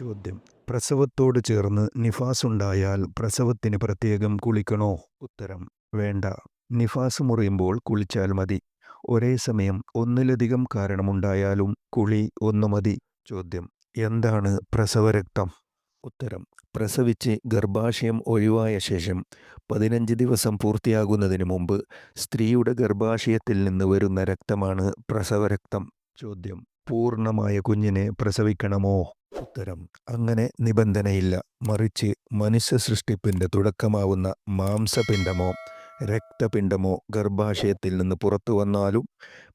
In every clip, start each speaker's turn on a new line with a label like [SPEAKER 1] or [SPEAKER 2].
[SPEAKER 1] ചോദ്യം. പ്രസവത്തോട് ചേർന്ന് നിഫാസ് ഉണ്ടായാൽ പ്രസവത്തിന് പ്രത്യേകം കുളിക്കണോ? ഉത്തരം വേണ്ട. നിഫാസ് മുറിയുമ്പോൾ കുളിച്ചാൽ മതി. ഒരേ സമയം ഒന്നിലധികം കാരണമുണ്ടായാലും കുളി ഒന്നു മതി. ചോദ്യം എന്താണ് പ്രസവരക്തം? ഉത്തരം പ്രസവിച്ച് ഗർഭാശയം ഒഴിവായ ശേഷം പതിനഞ്ച് ദിവസം പൂർത്തിയാകുന്നതിന് മുമ്പ് സ്ത്രീയുടെ ഗർഭാശയത്തിൽ നിന്ന് വരുന്ന രക്തമാണ് പ്രസവരക്തം. ചോദ്യം പൂർണമായ കുഞ്ഞിനെ പ്രസവിക്കണമോ? ഉത്തരം അങ്ങനെ നിബന്ധനയില്ല. മറിച്ച് മനുഷ്യ സൃഷ്ടിപ്പിന്റെ തുടക്കമാവുന്ന മാംസപിണ്ഡമോ രക്തപിണ്ഡമോ ഗർഭാശയത്തിൽ നിന്ന് പുറത്തു വന്നാലും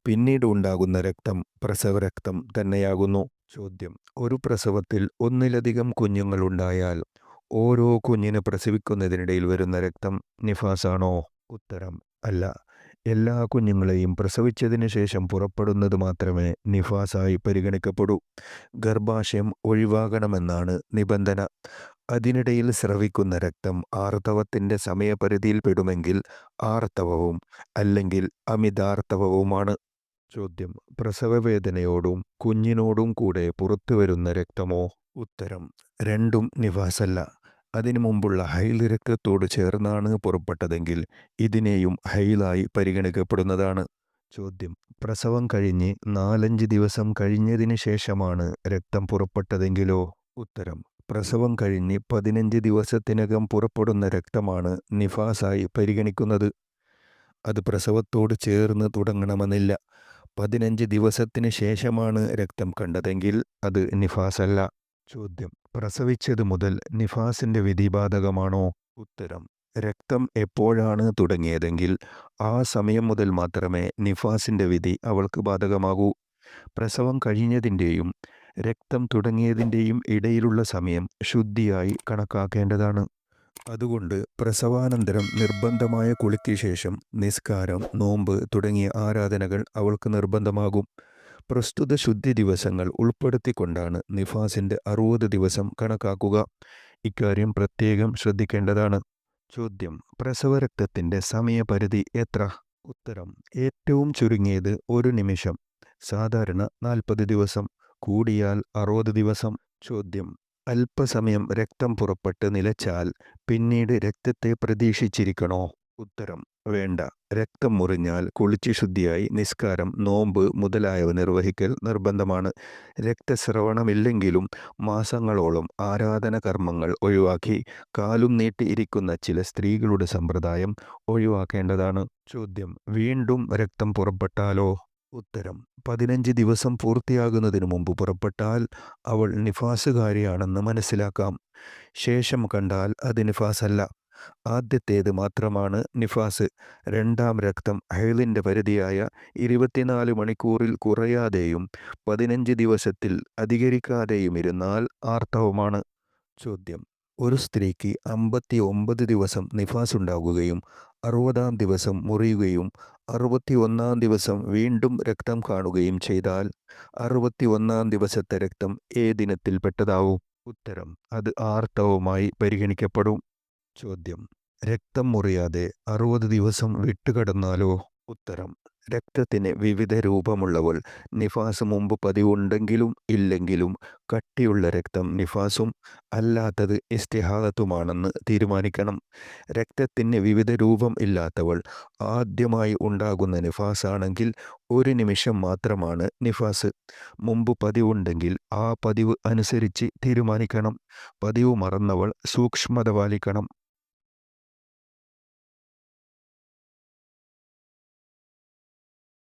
[SPEAKER 1] പിന്നീട് ഉണ്ടാകുന്ന രക്തം പ്രസവരക്തം തന്നെയാകുന്നു. ചോദ്യം. ഒരു പ്രസവത്തിൽ ഒന്നിലധികം കുഞ്ഞുങ്ങളുണ്ടായാൽ ഓരോ കുഞ്ഞിന് പ്രസവിക്കുന്നതിനിടയിൽ വരുന്ന രക്തം നിഫാസാണോ? ഉത്തരം. അല്ല. എല്ലാ കുഞ്ഞുങ്ങളെയും പ്രസവിച്ചതിന് ശേഷം പുറപ്പെടുന്നത് മാത്രമേ നിഫാസായി പരിഗണിക്കപ്പെടൂ. ഗർഭാശയം ഒഴിവാകണമെന്നാണ് നിബന്ധന. അതിനിടയിൽ സ്രവിക്കുന്ന രക്തം ആർത്തവത്തിന്റെ സമയപരിധിയിൽപ്പെടുമെങ്കിൽ ആർത്തവവും അല്ലെങ്കിൽ അമിതാർത്തവവുമാണ്. ചോദ്യം. പ്രസവവേദനയോടും കുഞ്ഞിനോടും കൂടെ പുറത്തുവരുന്ന രക്തമോ? ഉത്തരം. രണ്ടും നിവാസല്ല അതിനു മുമ്പുള്ള ഹൈൽ രക്തത്തോട് ചേർന്നാണ് പുറപ്പെട്ടതെങ്കിൽ ഇതിനെയും ഹൈലായി പരിഗണിക്കപ്പെടുന്നതാണ്. ചോദ്യം. പ്രസവം കഴിഞ്ഞ് നാലഞ്ച് ദിവസം കഴിഞ്ഞതിന് ശേഷമാണ് രക്തം പുറപ്പെട്ടതെങ്കിലോ? ഉത്തരം. പ്രസവം കഴിഞ്ഞ് പതിനഞ്ച് ദിവസത്തിനകം പുറപ്പെടുന്ന രക്തമാണ് നിഫാസായി പരിഗണിക്കുന്നത്. അത് പ്രസവത്തോട് ചേർന്ന് തുടങ്ങണമെന്നില്ല. പതിനഞ്ച് ദിവസത്തിന് ശേഷമാണ് രക്തം കണ്ടതെങ്കിൽ അത് നിഫാസല്ല. ചോദ്യം. പ്രസവിച്ചത് മുതൽ നിഫാസിന്റെ വിധി ബാധകമാണോ ഉത്തരം. രക്തം എപ്പോഴാണ് തുടങ്ങിയതെങ്കിൽ ആ സമയം മുതൽ മാത്രമേ നിഫാസിന്റെ വിധി അവൾക്ക് ബാധകമാകൂ. പ്രസവം കഴിഞ്ഞതിന്റെയും രക്തം തുടങ്ങിയതിന്റെയും ഇടയിലുള്ള സമയം ശുദ്ധിയായി കണക്കാക്കേണ്ടതാണ്. അതുകൊണ്ട് പ്രസവാനന്തരം നിർബന്ധമായ കുളിക്ക് ശേഷം നിസ്കാരം നോമ്പ് തുടങ്ങിയ ആരാധനകൾ അവൾക്ക് നിർബന്ധമാകും. പ്രസ്തുത ശുദ്ധി ദിവസങ്ങൾ ഉൾപ്പെടുത്തിക്കൊണ്ടാണ് നിഫാസിന്റെ അറുപത് ദിവസം കണക്കാക്കുക. ഇക്കാര്യം പ്രത്യേകം ശ്രദ്ധിക്കേണ്ടതാണ്. ചോദ്യം പ്രസവരക്തത്തിന്റെ സമയപരിധി എത്ര? ഉത്തരം ഏറ്റവും ചുരുങ്ങിയത് ഒരു നിമിഷം സാധാരണ നാൽപ്പത് ദിവസം കൂടിയാൽ അറുപത് ദിവസം. ചോദ്യം അല്പസമയം രക്തം പുറപ്പെട്ട് നിലച്ചാൽ പിന്നീട് രക്തത്തെ പ്രതീക്ഷിച്ചിരിക്കണോ? ഉത്തരം വേണ്ട. രക്തം മുറിഞ്ഞാൽ കുളിച്ച് ശുദ്ധിയായി നിസ്കാരം നോമ്പ് മുതലായവ നിർവഹിക്കൽ നിർബന്ധമാണ്. രക്തസ്രവണമില്ലെങ്കിലും മാസങ്ങളോളം ആരാധന കർമ്മങ്ങൾ ഒഴിവാക്കി കാലും നീട്ടി ഇരിക്കുന്ന ചില സ്ത്രീകളുടെ സമ്പ്രദായം ഒഴിവാക്കേണ്ടതാണ്. ചോദ്യം വീണ്ടും രക്തം പുറപ്പെട്ടാലോ? ഉത്തരം പതിനഞ്ച് ദിവസം പൂർത്തിയാകുന്നതിനു മുമ്പ് പുറപ്പെട്ടാൽ അവൾ നിഫാസുകാരിയാണെന്ന് മനസ്സിലാക്കാം. ശേഷം കണ്ടാൽ അത് നിഫാസല്ല. ആദ്യത്തേത് മാത്രമാണ് നിഫാസ്. രണ്ടാം രക്തം ഹൈലിന്റെ പരിധിയായ ഇരുപത്തിനാല് മണിക്കൂറിൽ കുറയാതെയും പതിനഞ്ച് ദിവസത്തിൽ അധികരിക്കാതെയും ഇരുന്നാൽ ആർത്തവമാണ്. ചോദ്യം. ഒരു സ്ത്രീക്ക് അമ്പത്തി ഒമ്പത് ദിവസം നിഫാസ് ഉണ്ടാകുകയും അറുപതാം ദിവസം മുറിയുകയും അറുപത്തി ഒന്നാം ദിവസം വീണ്ടും രക്തം കാണുകയും ചെയ്താൽ അറുപത്തി ഒന്നാം ദിവസത്തെ രക്തം ഏ ഏതിനത്തിൽപ്പെട്ടതാവും ഉത്തരം. അത് ആർത്തവമായി പരിഗണിക്കപ്പെടും. ചോദ്യം. രക്തം മുറിയാതെ അറുപത് ദിവസം വിട്ടുകടന്നാലോ? ഉത്തരം. രക്തത്തിന് വിവിധ രൂപമുള്ളവൾ. നിഫാസ് മുമ്പ് പതിവുണ്ടെങ്കിലും ഇല്ലെങ്കിലും കട്ടിയുള്ള രക്തം നിഫാസും അല്ലാത്തത് ഇസ്തിഹാദത്തുമാണെന്ന് തീരുമാനിക്കണം. രക്തത്തിന് വിവിധ രൂപം ഇല്ലാത്തവൾ ആദ്യമായി ഉണ്ടാകുന്ന നിഫാസാണെങ്കിൽ ഒരു നിമിഷം മാത്രമാണ് നിഫാസ്. മുമ്പ് പതിവുണ്ടെങ്കിൽ ആ പതിവ് അനുസരിച്ച് തീരുമാനിക്കണം. പതിവ് മറന്നവൾ സൂക്ഷ്മത പാലിക്കണം.